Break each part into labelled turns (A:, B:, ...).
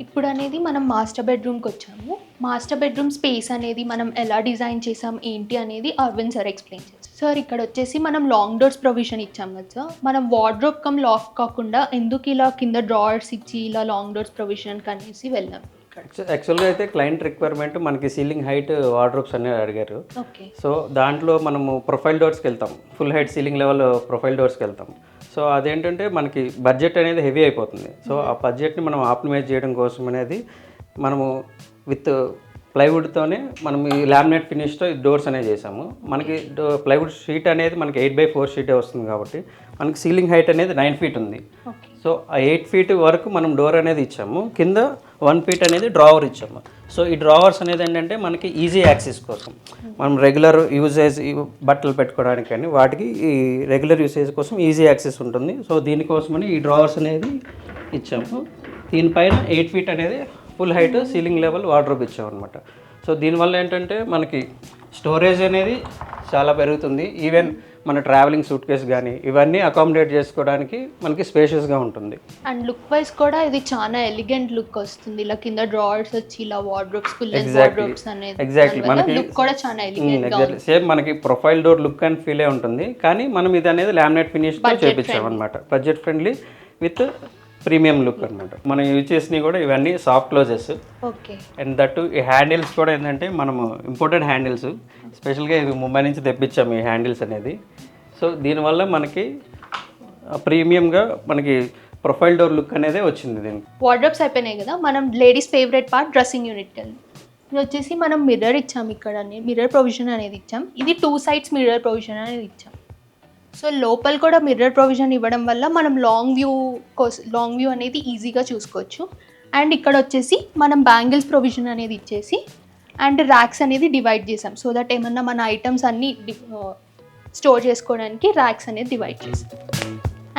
A: ఇప్పుడు అనేది మనం మాస్టర్ బెడ్రూమ్కి వచ్చాము మాస్టర్ బెడ్రూమ్ స్పేస్ అనేది మనం ఎలా డిజైన్ చేసాం ఏంటి అనేది అరవింద్ సార్ ఎక్స్ప్లెయిన్ చేశారు. సార్ ఇక్కడ వచ్చేసి మనం లాంగ్ డోర్స్ ప్రొవిజన్ ఇచ్చాం కదా సార్. మనం వార్డ్రోబ్ కమ్ లాక్ కాకుండా ఎందుకు ఇలా కింద డ్రావర్స్ ఇచ్చి ఇలా లాంగ్ డోర్స్ ప్రొవిజన్ కనేసి వెళ్ళాం
B: యాక్చువల్గా అయితే క్లయింట్ రిక్వైర్మెంట్ మనకి సీలింగ్ హైట్ వార్డ్రోబ్స్ అనేది అడిగారు.
A: ఓకే.
B: సో దాంట్లో మనము ప్రొఫైల్ డోర్స్కి వెళ్తాం full height ceiling level profile డోర్స్కి వెళ్తాం సో అదేంటంటే మనకి బడ్జెట్ అనేది హెవీ అయిపోతుంది. సో ఆ బడ్జెట్ని మనం ఆప్టిమైజ్ చేయడం కోసం అనేది మనము విత్ ప్లైవుడ్తోనే మనం ఈ లామినేట్ ఫినిష్తో ఈ డోర్స్ అనేవి చేసాము మనకి ప్లైవుడ్ షీట్ అనేది మనకి ఎయిట్ బై ఫోర్ షీటే వస్తుంది కాబట్టి మనకి సీలింగ్ హైట్ అనేది నైన్ ఫీట్ ఉంది.
A: ఓకే
B: సో ఆ ఎయిట్ ఫీట్ వరకు మనం డోర్ అనేది ఇచ్చాము. కింద వన్ ఫీట్ అనేది డ్రావర్ ఇచ్చాము. సో ఈ డ్రావర్స్ అనేది ఏంటంటే మనకి ఈజీ యాక్సెస్ కోసం. మనం రెగ్యులర్ యూజేజ్ బట్టలు పెట్టుకోవడానికి కానీ వాటికి ఈ రెగ్యులర్ యూసేజ్ కోసం ఈజీ యాక్సెస్ ఉంటుంది. సో దీనికోసమని ఈ డ్రావర్స్ అనేది ఇచ్చాము. దీనిపైన ఎయిట్ ఫీట్ అనేది full height ceiling level wardrobe ఇచ్చాము అనమాట సో దీనివల్ల ఏంటంటే మనకి స్టోరేజ్ అనేది చాలా పెరుగుతుంది. ఈవెన్ మన ట్రావెలింగ్ సూట్ కేస్ కానీ ఇవన్నీ అకామిడేట్ చేసుకోవడానికి మనకి స్పేషియస్గా ఉంటుంది.
A: అండ్ లుక్ వైజ్ కూడా ఇది చాలా ఎలిగెంట్ లుక్ వస్తుంది. ఇలా కింద డ్రావర్స్ వచ్చి ఇలా వార్డ్రోబ్స్ అనేది.
B: Exactly. మనకి-
A: లుక్ కూడా చాలా ఎలిగెంట్
B: ఎగ్జాక్ట్లీ సేమ్ మనకి ప్రొఫైల్ డోర్ లుక్ అండ్ ఫీలే ఉంటుంది. కానీ మనం ఇది అనేది లామినేట్ ఫినిష్తో చేపించాం అనమాట budget friendly with premium look అనమాట మనం యూజ్ చేసినవి కూడా ఇవన్నీ soft closes
A: okay
B: and that ఈ హ్యాండిల్స్ కూడా ఏంటంటే మనము ఇంపోర్టెడ్ హ్యాండిల్స్ స్పెషల్గా ఇవి ముంబై నుంచి తెప్పించాము ఈ హ్యాండిల్స్ అనేది. సో దీనివల్ల మనకి ప్రీమియంగా మనకి ప్రొఫైల్ డోర్ లుక్ అనేది వచ్చింది దీనికి.
A: వార్డ్రోబ్స్ అయిపోయినాయి కదా మనం ladies favourite part dressing unit ఇది వచ్చేసి మనం మిర్రర్ ఇచ్చాం ఇక్కడ మిర్రర్ ప్రొవిజన్ అనేది ఇచ్చాం. ఇది టూ సైడ్స్ మిర్రర్ ప్రొవిజన్ అనేది ఇచ్చాం. సో లోపల కూడా మిర్రర్ ప్రొవిజన్ ఇవ్వడం వల్ల మనం లాంగ్ వ్యూ కోసం లాంగ్ వ్యూ అనేది ఈజీగా చూసుకోవచ్చు. అండ్ ఇక్కడ వచ్చేసి మనం బ్యాంగిల్స్ ప్రొవిజన్ అనేది ఇచ్చేసి అండ్ ర్యాక్స్ అనేది డివైడ్ చేసాం. సో దట్ ఏమన్నా మన ఐటమ్స్ అన్నీ స్టోర్ చేసుకోవడానికి ర్యాక్స్ అనేది డివైడ్ చేశాం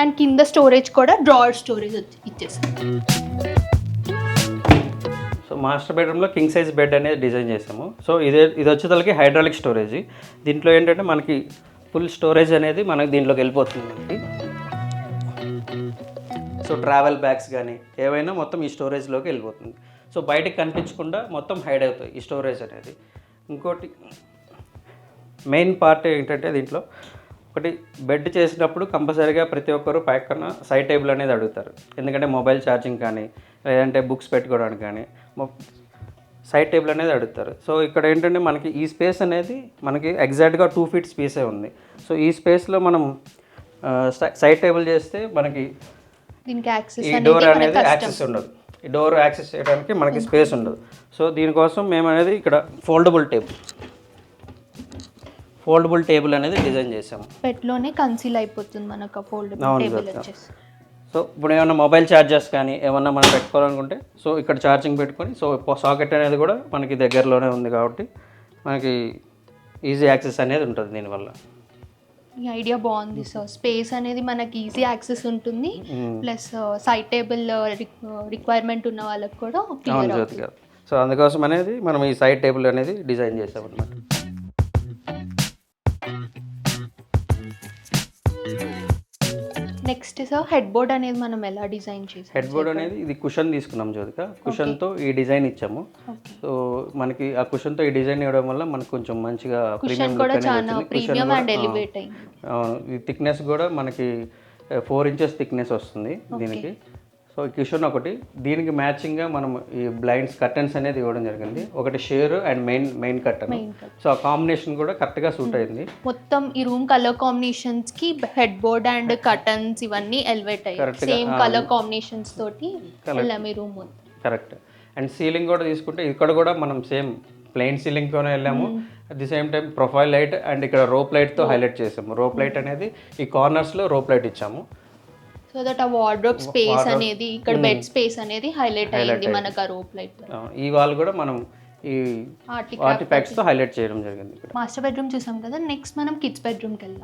A: అండ్ కింద స్టోరేజ్ కూడా డ్రాయర్ స్టోరేజ్ ఇచ్చేసాం
B: సో మాస్టర్ బెడ్రూమ్లో కింగ్ సైజ్ బెడ్ అనేది డిజైన్ చేసాము సో ఇదే ఇది వచ్చేసరికి హైడ్రాలిక్ స్టోరేజ్. దీంట్లో ఏంటంటే మనకి ఫుల్ స్టోరేజ్ అనేది మనకి దీంట్లోకి వెళ్ళిపోతుంది మనకి. సో ట్రావెల్ బ్యాగ్స్ కానీ ఏవైనా మొత్తం ఈ స్టోరేజ్లోకి వెళ్ళిపోతుంది. సో బయటకు కనిపించకుండా మొత్తం హైడ్ అవుతాయి ఈ స్టోరేజ్ అనేది. ఇంకోటి మెయిన్ పార్ట్ ఏంటంటే దీంట్లో ఒకటి బెడ్ చేసినప్పుడు కంపల్సరీగా ప్రతి ఒక్కరు పక్కన సైడ్ టేబుల్ అనేది అడుగుతారు. ఎందుకంటే మొబైల్ ఛార్జింగ్ కానీ లేదంటే బుక్స్ పెట్టుకోవడానికి కానీ సైడ్ టేబుల్ అనేది అడుగుతారు. సో ఇక్కడ ఏంటంటే మనకి ఈ స్పేస్ అనేది మనకి ఎగ్జాక్ట్గా టూ ఫీట్ స్పేసే ఉంది. సో ఈ స్పేస్లో మనం సైడ్ టేబుల్ చేస్తే మనకి ఈ డోర్ అనేది యాక్సెస్ ఉండదు. ఈ డోర్ యాక్సెస్ చేయడానికి మనకి స్పేస్ ఉండదు. సో దీనికోసం మేము అనేది ఇక్కడ ఫోల్డబుల్ టేబుల్. ఫోల్డబుల్ టేబుల్ అనేది డిజైన్ చేసాము
A: పెట్లోనే కన్సీల్ అయిపోతుంది మనకు ఫోల్డబుల్
B: అవును
A: టేబుల్. వచ్చేసి.
B: సో ఇప్పుడు ఏమైనా మొబైల్ ఛార్జర్స్ కానీ ఏమన్నా మనం పెట్టుకోవాలనుకుంటే సో ఇక్కడ ఛార్జింగ్ పెట్టుకొని సో సాకెట్ అనేది కూడా మనకి దగ్గరలోనే ఉంది కాబట్టి మనకి ఈజీ యాక్సెస్ అనేది ఉంటుంది దీనివల్ల.
A: ఈ ఐడియా బాగుంది సార్. స్పేస్ అనేది మనకి ఈజీ యాక్సెస్ ఉంటుంది. ప్లస్ సైడ్ టేబుల్ రిక్వైర్మెంట్ ఉన్న వాళ్ళకి కూడా
B: సో అందుకోసం అనేది మనం ఈ సైడ్ టేబుల్ అనేది డిజైన్ చేసాం
A: నెక్స్ట్ సార్ హెడ్ బోర్డ్ అనేది మనం ఎలా డిజైన్ చేసాం?
B: హెడ్ బోర్డ్ అనేది ఇది కుషన్ తీసుకున్నాం జ్యోతిక. కుషన్తో ఈ డిజైన్ ఇచ్చాము. సో మనకి ఆ కుషన్తో ఈ డిజైన్ ఇవ్వడం వల్ల మనకు కొంచెం మంచిగా
A: కుషన్ కూడా చాలా ప్రీమియం అండ్ ఎలివేట్ అయింది.
B: అవును. ఈ థిక్నెస్ కూడా మనకి ఫోర్ ఇంచెస్ థిక్నెస్ వస్తుంది దీనికి. సో కుషన్ ఒకటి. దీనికి మ్యాచింగ్గా మనం ఈ బ్లైండ్స్ కర్టన్స్ అనేది ఇవ్వడం జరిగింది. ఒకటి sheer and main main curtain. So ఆ కాంబినేషన్ కూడా కరెక్ట్గా సూట్ అయింది.
A: మొత్తం ఈ రూమ్ కలర్ కాంబినేషన్స్కి హెడ్ బోర్డ్ అండ్ కర్టన్స్ ఇవన్నీ ఎలివేట్ అయ్యాయి. సేమ్ కలర్ కాంబినేషన్స్ తోటి ఈ రూమ్
B: కరెక్ట్. అండ్ సీలింగ్ కూడా తీసుకుంటే ఇక్కడ కూడా మనం సేమ్ ప్లెయిన్ సీలింగ్తోనే వెళ్ళాము. At the same time profile light and ఇక్కడ రోప్ లైట్తో హైలైట్ చేసాము. రోప్ లైట్ అనేది ఈ కార్నర్స్లో రోప్ లైట్ ఇచ్చాము.
A: సో దట్ ఆ వార్డ్రోబ్ స్పేస్ అనేది ఇక్కడ బెడ్ స్పేస్ అనేది హైలైట్ అయ్యింది మనకు ఆ రోప్ లైట్
B: ఈ వాల్ కూడా మనం ఈ
A: ఆర్టిక్
B: ఆర్టిఫాక్ట్స్తో హైలైట్ చేయడం జరిగింది
A: మాస్టర్ బెడ్రూమ్ చూసాం కదా. నెక్స్ట్ మనం కిడ్స్ బెడ్రూమ్కి వెళ్దాం.